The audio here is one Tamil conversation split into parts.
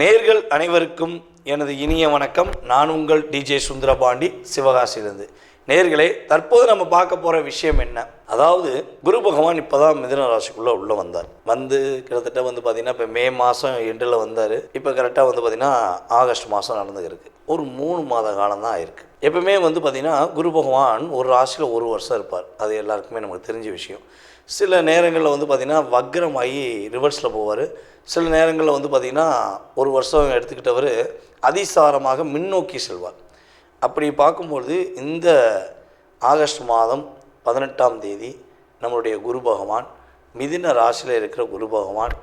நேர்கள் அனைவருக்கும் எனது இனிய வணக்கம். நான் உங்கள் டிஜே சுந்தரபாண்டி சிவகாசியிலிருந்து. நேர்களே தற்போது நம்ம பார்க்க போகிற விஷயம் என்ன? அதாவது குரு பகவான் இப்போ தான் மிதன ராசிக்குள்ளே உள்ளே வந்தார். வந்து கிட்டத்தட்ட வந்து பார்த்திங்கன்னா இப்போ மே மாதம் எண்டில் வந்தார். இப்போ கரெக்டாக வந்து பார்த்திங்கன்னா ஆகஸ்ட் மாதம் நடந்துருக்கு ஒரு மூணு மாத காலம் தான் ஆயிருக்கு. எப்பவுமே வந்து பார்த்திங்கன்னா குரு பகவான் ஒரு ராசியில் ஒரு வருஷம் இருப்பார். அது எல்லாருக்குமே நமக்கு தெரிஞ்ச விஷயம். சில நேரங்களில் வந்து பார்த்திங்கன்னா வக்ரமாகி ரிவர்ஸில் போவார். சில நேரங்களில் வந்து பார்த்திங்கன்னா ஒரு வருஷம் எடுத்துக்கிட்டவர் அதிசாரமாக முன்னோக்கி செல்வார். அப்படி பார்க்கும்பொழுது இந்த ஆகஸ்ட் மாதம் பதினெட்டாம் தேதி நம்மளுடைய குரு பகவான் மிதின ராசியில் இருக்கிற குரு பகவான்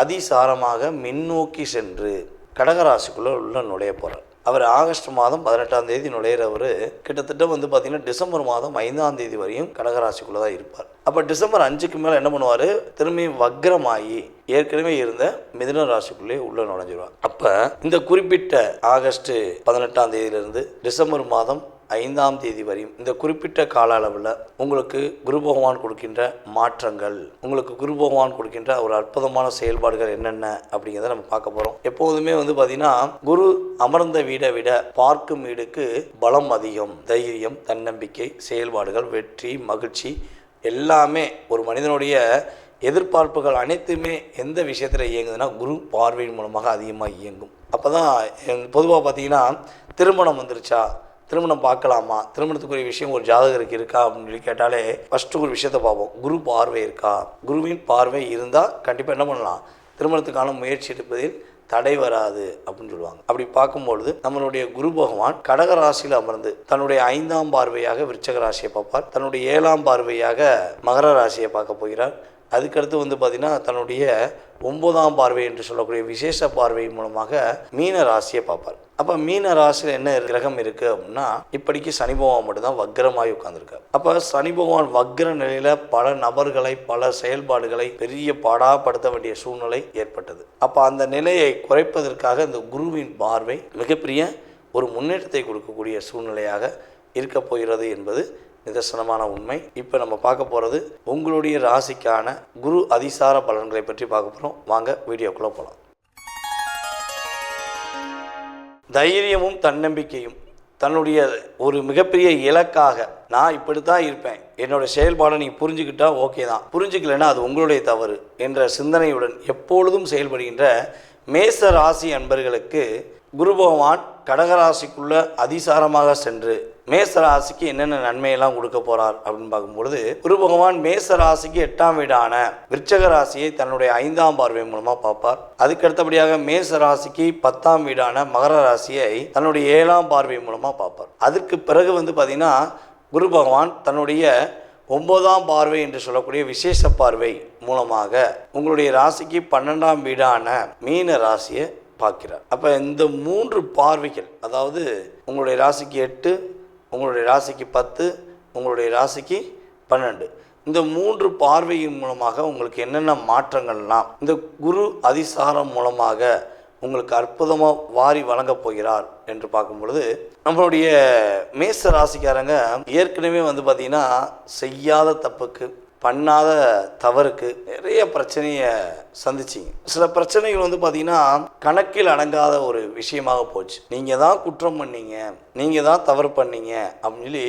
அதிசாரமாக முன்னோக்கி சென்று கடகராசிக்குள்ளே உள்ள நுழைய போகிறார் அவர் ஆகஸ்ட் மாதம் பதினெட்டாம் தேதி நுழையிறவர் கிட்டத்தட்ட வந்து பார்த்திங்கன்னா டிசம்பர் மாதம் ஐந்தாம் தேதி வரையும் கடகராசிக்குள்ளே தான் இருப்பார். அப்போ டிசம்பர் அஞ்சுக்கு மேலே என்ன பண்ணுவார்? திரும்பி வக்ரமாகி ஏற்கனவே இருந்த மிதுன ராசிக்குள்ளே உள்ள நுழைஞ்சிருவார். அப்போ இந்த குறிப்பிட்ட ஆகஸ்ட் பதினெட்டாம் தேதியிலிருந்து டிசம்பர் மாதம் ஐந்தாம் தேதி வரையும் இந்த குறிப்பிட்ட கால அளவில் உங்களுக்கு குரு பகவான் கொடுக்கின்ற மாற்றங்கள் உங்களுக்கு குரு பகவான் கொடுக்கின்ற ஒரு அற்புதமான செயல்பாடுகள் என்னென்ன அப்படிங்கிறத நம்ம பார்க்க போகிறோம் எப்போதுமே வந்து பார்த்தீங்கன்னா குரு அமர்ந்த வீடை விட பார்க்கும் வீடுக்கு பலம் அதிகம் தைரியம் தன்னம்பிக்கை செயல்பாடுகள் வெற்றி மகிழ்ச்சி எல்லாமே ஒரு மனிதனுடைய எதிர்பார்ப்புகள் அனைத்துமே எந்த விஷயத்தில் இயங்குதுன்னா குரு பார்வையின் மூலமாக அதிகமாக இயங்கும். அப்போ தான் பொதுவாக பார்த்தீங்கன்னா திருமணம் வந்துருச்சா? திருமணம் பார்க்கலாமா? திருமணத்துக்குரிய விஷயம் ஒரு ஜாதகருக்கு இருக்கா அப்படின்னு சொல்லி கேட்டாலே ஃபஸ்ட்டு ஒரு விஷயத்தை பார்ப்போம். குரு பார்வை இருக்கா? குருவின் பார்வை இருந்தால் கண்டிப்பாக என்ன பண்ணலாம்? திருமணத்துக்கான முயற்சி எடுப்பதில் தடை வராது அப்படின்னு சொல்லுவாங்க. அப்படி பார்க்கும்பொழுது நம்மளுடைய குரு பகவான் கடக ராசியில் அமர்ந்து தன்னுடைய ஐந்தாம் பார்வையாக விருச்சக ராசியை பார்ப்பார். தன்னுடைய ஏழாம் பார்வையாக மகர ராசியை பார்க்க போகிறார். அதுக்கடுத்து வந்து பார்த்திங்கன்னா தன்னுடைய ஒன்பதாம் பார்வை என்று சொல்லக்கூடிய விசேஷ பார்வை மூலமாக மீன ராசியை பார்ப்பார். அப்போ மீன ராசியில் என்ன கிரகம் இருக்குது அப்படின்னா இப்படிக்கு சனி பகவான் மட்டும்தான் வக்ரமாகி உட்காந்துருக்கார் அப்போ சனி பகவான் வக்ர நிலையில் பல நபர்களை பல செயல்பாடுகளை பெரிய பாடாப்படுத்த வேண்டிய சூழ்நிலை ஏற்பட்டது. அப்போ அந்த நிலையை குறைப்பதற்காக இந்த குருவின் பார்வை மிகப்பெரிய ஒரு முன்னேற்றத்தை கொடுக்கக்கூடிய சூழ்நிலையாக இருக்கப் போகிறது என்பது நிதர்சனமான உண்மை. இப்போ நம்ம பார்க்க போகிறது உங்களுடைய ராசிக்கான குரு அதிசார பலன்களை பற்றி பார்க்க போகிறோம் வாங்க வீடியோக்குள்ளே போகலாம் தைரியமும் தன்னம்பிக்கையும் தன்னுடைய ஒரு மிகப்பெரிய இலக்காக நான் இப்படி தான் இருப்பேன். என்னோட செயல்பாடை நீ புரிஞ்சுக்கிட்டா ஓகே தான். புரிஞ்சுக்கலன்னா அது உங்களுடைய தவறு என்ற சிந்தனையுடன் எப்பொழுதும் செயல்படுகின்ற மேச ராசி அன்பர்களுக்கு குரு பகவான் கடகராசிக்குள்ள அதிசாரமாக சென்று மேச ராசிக்கு என்னென்ன நன்மையெல்லாம் கொடுக்க போறார் அப்படின்னு பார்க்கும்பொழுது குரு பகவான் மேச ராசிக்கு எட்டாம் வீடான விருச்சக ராசியை தன்னுடைய ஐந்தாம் பார்வை மூலமா பார்ப்பார். அதுக்கு அடுத்தபடியாக மேச ராசிக்கு பத்தாம் வீடான மகர ராசியை தன்னுடைய ஏழாம் பார்வை மூலமா பார்ப்பார். அதுக்கு பிறகு வந்து பார்த்தீங்கன்னா குரு பகவான் தன்னுடைய ஒன்பதாம் பார்வை என்று சொல்லக்கூடிய விசேஷ பார்வை மூலமாக உங்களுடைய ராசிக்கு பன்னெண்டாம் வீடான மீன ராசியை பார்க்கிறார். அப்போ இந்த மூன்று பார்வைகள் அதாவது உங்களுடைய ராசிக்கு எட்டு உங்களுடைய ராசிக்கு பத்து உங்களுடைய ராசிக்கு பன்னெண்டு. இந்த மூன்று பார்வையின் மூலமாக உங்களுக்கு என்னென்ன மாற்றங்கள்லாம் இந்த குரு அதிசாரம் மூலமாக உங்களுக்கு அற்புதமாக வாரி வழங்கப் போகிறார் என்று பார்க்கும் பொழுது நம்மளுடைய மேச ராசிக்காரங்க ஏற்கனவே வந்து பார்த்திங்கன்னா செய்யாத தப்புக்கு பண்ணாத தவறுக்கு நிறைய பிரச்சனையை சந்திச்சிங்க. சில பிரச்சனைகள் வந்து பார்த்திங்கன்னா கணக்கில் அடங்காத ஒரு விஷயமாக போச்சு. நீங்கள் தான் குற்றம் பண்ணீங்க நீங்கள் தான் தவறு பண்ணீங்க அப்படின்னு சொல்லி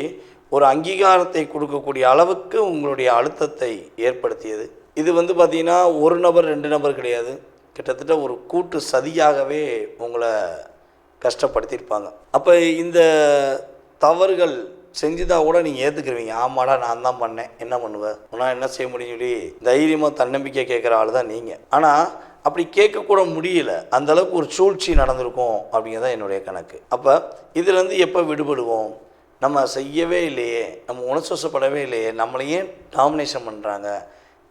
ஒரு அங்கீகாரத்தை கொடுக்கக்கூடிய அளவுக்கு உங்களுடைய அழுத்தத்தை ஏற்படுத்தியது. இது வந்து பார்த்திங்கன்னா ஒரு நபர் ரெண்டு நபர் கிடையாது. கிட்டத்தட்ட ஒரு கூட்டு சதியாகவே உங்களை கஷ்டப்படுத்தியிருப்பாங்க. அப்போ இந்த தவறுகள் செஞ்சுதான் கூட நீங்கள் ஏற்றுக்குருவீங்க ஆமாடா நான் தான் பண்ணேன். என்ன பண்ணுவேன் உன்னால் என்ன செய்ய முடியும் சொல்லி தைரியமாக தன்னம்பிக்கை கேட்குற ஆள் தான் நீங்கள் ஆனால் அப்படி கேட்கக்கூட முடியல. அந்த அளவுக்கு ஒரு சூழ்ச்சி நடந்திருக்கும் அப்படிங்கிறதான் என்னுடைய கணக்கு. அப்போ இதுலேருந்து எப்போ விடுபடுவோம்? நம்ம செய்யவே இல்லையே. நம்ம உணர்ச்சப்படவே இல்லையே. நம்மளையே டாமினேஷன் பண்ணுறாங்க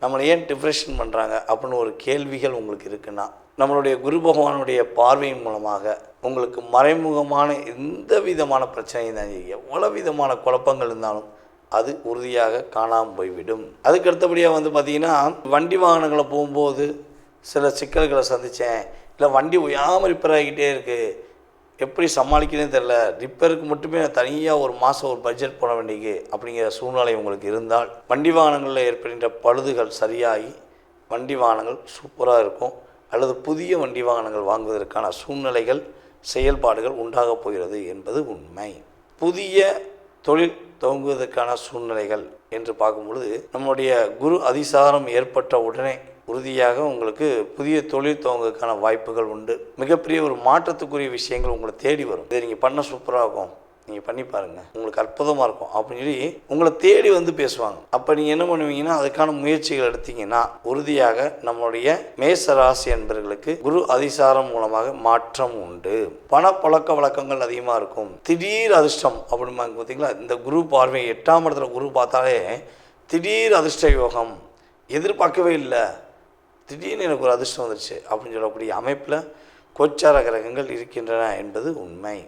நம்மளை ஏன் டிப்ரெஷன் பண்ணுறாங்க அப்படின்னு ஒரு கேள்விகள் உங்களுக்கு இருக்குன்னா நம்மளுடைய குரு பகவானுடைய பார்வையின் மூலமாக உங்களுக்கு மறைமுகமான எந்த விதமான பிரச்சனையும் தான் எவ்வளோ விதமான குழப்பங்கள் இருந்தாலும் அது உறுதியாக காணாமல் போய்விடும். அதுக்கு அடுத்தபடியாக வந்து பார்த்திங்கன்னா வண்டி வாகனங்களை போகும்போது சில சிக்கல்களை சந்தித்தேன் இல்லை வண்டி உயாமல் ரிப்பேர் ஆகிக்கிட்டே இருக்குது எப்படி சமாளிக்கிறேன்னு தெரில ரிப்பேருக்கு மட்டுமே தனியாக ஒரு மாதம் ஒரு பட்ஜெட் போட வேண்டியது அப்படிங்கிற சூழ்நிலை உங்களுக்கு இருந்தால் வண்டி வாகனங்களில் ஏற்படுகின்ற பழுதுகள் சரியாகி வண்டி வாகனங்கள் சூப்பராக இருக்கும். அல்லது புதிய வண்டி வாகனங்கள் வாங்குவதற்கான சூழ்நிலைகள் செயல்பாடுகள் உண்டாகப் போகிறது என்பது உண்மை. புதிய தொழில் துவங்குவதற்கான சூழ்நிலைகள் என்று பார்க்கும் பொழுது நம்முடைய குரு அதிசாரம் ஏற்பட்ட உடனே உறுதியாக உங்களுக்கு புதிய தொழில் துவங்குவதற்கான வாய்ப்புகள் உண்டு. மிகப்பெரிய ஒரு மாற்றத்துக்குரிய விஷயங்கள் உங்களை தேடி வரும். இதை நீங்கள் பண்ண சூப்பராக இருக்கும். நீங்கள் பண்ணி பாருங்கள் உங்களுக்கு அற்புதமாக இருக்கும். அப்படின்னு சொல்லி உங்களை தேடி வந்து பேசுவாங்க. அப்போ நீங்கள் என்ன பண்ணுவீங்கன்னா அதுக்கான முயற்சிகள் எடுத்தீங்கன்னா உறுதியாக நம்மளுடைய மேச ராசி என்பவர்களுக்கு குரு அதிசாரம் மூலமாக மாற்றம் உண்டு. பண பழக்க வழக்கங்கள் அதிகமாக இருக்கும். திடீர் அதிர்ஷ்டம் அப்படிம்பாங்க பார்த்தீங்களா இந்த குரு பார்வை எட்டாம் இடத்துல குரு பார்த்தாலே திடீர் அதிர்ஷ்ட யோகம் எதிர்பார்க்கவே இல்லை. திடீர்னு எனக்கு ஒரு அதிர்ஷ்டம் வந்துருச்சு அப்படின்னு சொல்லக்கூடிய அமைப்பில் கோச்சார கிரகங்கள் இருக்கின்றன என்பது உண்மை.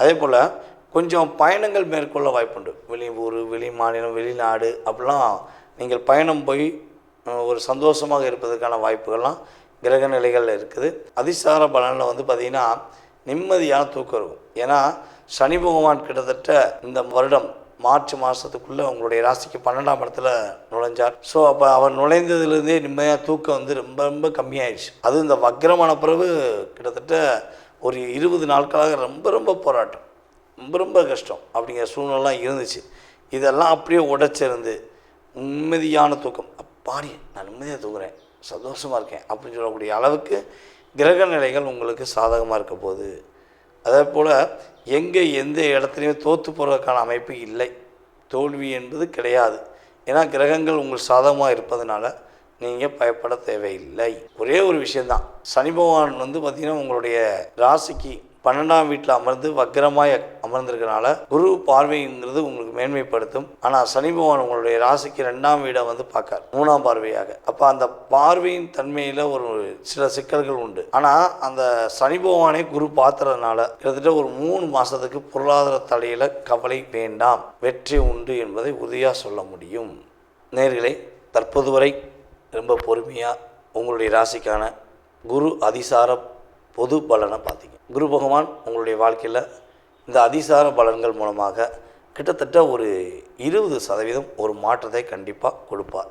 அதே போல் கொஞ்சம் பயணங்கள் மேற்கொள்ள வாய்ப்புண்டு. வெளி ஊர் வெளி மாநிலம் வெளிநாடு அப்படிலாம் நீங்கள் பயணம் போய் ஒரு சந்தோஷமாக இருப்பதற்கான வாய்ப்புகள்லாம் கிரக நிலைகளில் இருக்குது. அதிசார பலனில் வந்து பார்த்திங்கன்னா நிம்மதியான தூக்கம் இருக்கும். ஏன்னா சனி பகவான் கிட்டத்தட்ட இந்த வருடம் மார்ச் மாதத்துக்குள்ளே உங்களுடைய ராசிக்கு பன்னெண்டாம் இடத்துல நுழைஞ்சார். ஸோ அப்போ அவர் நுழைந்ததுலேருந்தே நிம்மதியாக தூக்கம் வந்து ரொம்ப ரொம்ப கம்மியாயிடுச்சு. அதுவும் இந்த வக்ரமான பிறகு கிட்டத்தட்ட ஒரு இருபது நாட்களாக ரொம்ப ரொம்ப போராட்டம் ரொம்ப ரொம்ப கஷ்டம் அப்படிங்கிற சூழ்நிலாம் இருந்துச்சு. இதெல்லாம் அப்படியே உடைச்சிருந்து நிம்மதியான தூக்கம். அப்பாடி நான் நிம்மதியாக தூங்குறேன் சந்தோஷமாக இருக்கேன் அப்படின்னு சொல்லக்கூடிய அளவுக்கு கிரக நிலைகள் உங்களுக்கு சாதகமாக இருக்க போகுது. அதே போல் எங்கே எந்த இடத்துலையும் தோற்று போகிறதுக்கான அமைப்பு இல்லை. தோல்வி என்பது கிடையாது. ஏன்னா கிரகங்கள் உங்களுக்கு சாதகமாக இருப்பதனால நீங்கள் பயப்பட தேவையில்லை. ஒரே ஒரு விஷயந்தான் சனி பகவான் வந்து பார்த்திங்கன்னா உங்களுடைய ராசிக்கு பன்னெண்டாம் வீட்டில் அமர்ந்து வக்கரமாக அமர்ந்திருக்கனால குரு பார்வைங்கிறது உங்களுக்கு மேன்மைப்படுத்தும். ஆனால் சனி பகவான் உங்களுடைய ராசிக்கு ரெண்டாம் வீடை வந்து பார்க்கார். மூணாம் பார்வையாக. அப்போ அந்த பார்வையின் தன்மையில் ஒரு சில சிக்கல்கள் உண்டு. ஆனால் அந்த சனி பகவானை குரு பார்த்துறதுனால கிட்டத்தட்ட ஒரு மூணு மாதத்துக்கு பொருளாதார தடையில் கவலை வேண்டாம். வெற்றி உண்டு என்பதை உறுதியாக சொல்ல முடியும். நேர்களை தற்போது வரை ரொம்ப பொறுமையாக உங்களுடைய ராசிக்கான குரு அதிசார பொது பலனை பார்த்தீங்க. குரு பகவான் உங்களுடைய வாழ்க்கையில் இந்த அதிசார பலன்கள் மூலமாக கிட்டத்தட்ட ஒரு இருபது சதவீதம் ஒரு மாற்றத்தை கண்டிப்பாக கொடுப்பார்.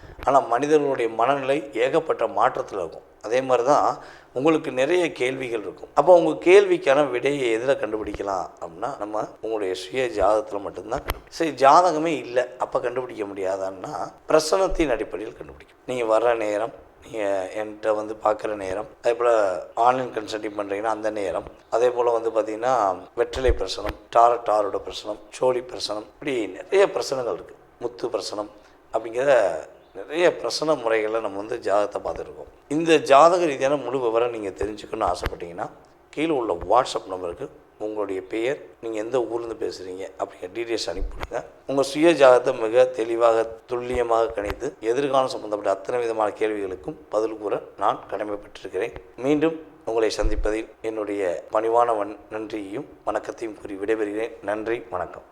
ஆனால் மனிதர்களுடைய மனநிலை ஏகப்பட்ட மாற்றத்தில் இருக்கும். அதே மாதிரி தான் உங்களுக்கு நிறைய கேள்விகள் இருக்கும். அப்போ உங்கள் கேள்விக்கான விடையை எதில் கண்டுபிடிக்கலாம் அப்படின்னா நம்ம உங்களுடைய சுய ஜாதகத்தில் மட்டும்தான் கண்டுபிடிக்கும் சரி ஜாதகமே இல்லை. அப்போ கண்டுபிடிக்க முடியாதான்னா பிரசனத்தின் அடிப்படையில் கண்டுபிடிக்கும் நீங்கள் வர்ற நேரம் நீங்கள் என்கிட்ட வந்து பார்க்குற நேரம் அதே போல் ஆன்லைன் கன்சல்டிங் பண்ணுறீங்கன்னா அந்த நேரம் அதே போல் வந்து பார்த்திங்கன்னா வெற்றிலை பிரசனம் டார டாரோட பிரசனம் சோழி பிரசனம் இப்படி நிறைய பிரசனங்கள் இருக்குது. முத்து பிரசனம் அப்படிங்கிற நிறைய பிரசன முறைகளை நம்ம வந்து ஜாதகத்தை பார்த்துருக்கோம் இந்த ஜாதக ரீதியான முழு விவரம் நீங்கள் தெரிஞ்சுக்கணும்னு ஆசைப்பட்டீங்கன்னா கீழே உள்ள வாட்ஸ்அப் நம்பருக்கு உங்களுடைய பெயர் நீங்கள் எந்த ஊர்லேருந்து பேசுகிறீங்க அப்படிங்கிற டீட்டெயில்ஸ் அனுப்பிவிடுங்க உங்கள் சுய ஜாதகத்தை மிக தெளிவாக துல்லியமாக கணித்து எதிர்காலம் சம்பந்தப்பட்ட அத்தனை விதமான கேள்விகளுக்கும் பதில் கூற நான் கடமைப்பட்டிருக்கிறேன். மீண்டும் உங்களை சந்திப்பதில் என்னுடைய பணிவான வன் நன்றியையும் வணக்கத்தையும் கூறி விடைபெறுகிறேன். நன்றி வணக்கம்.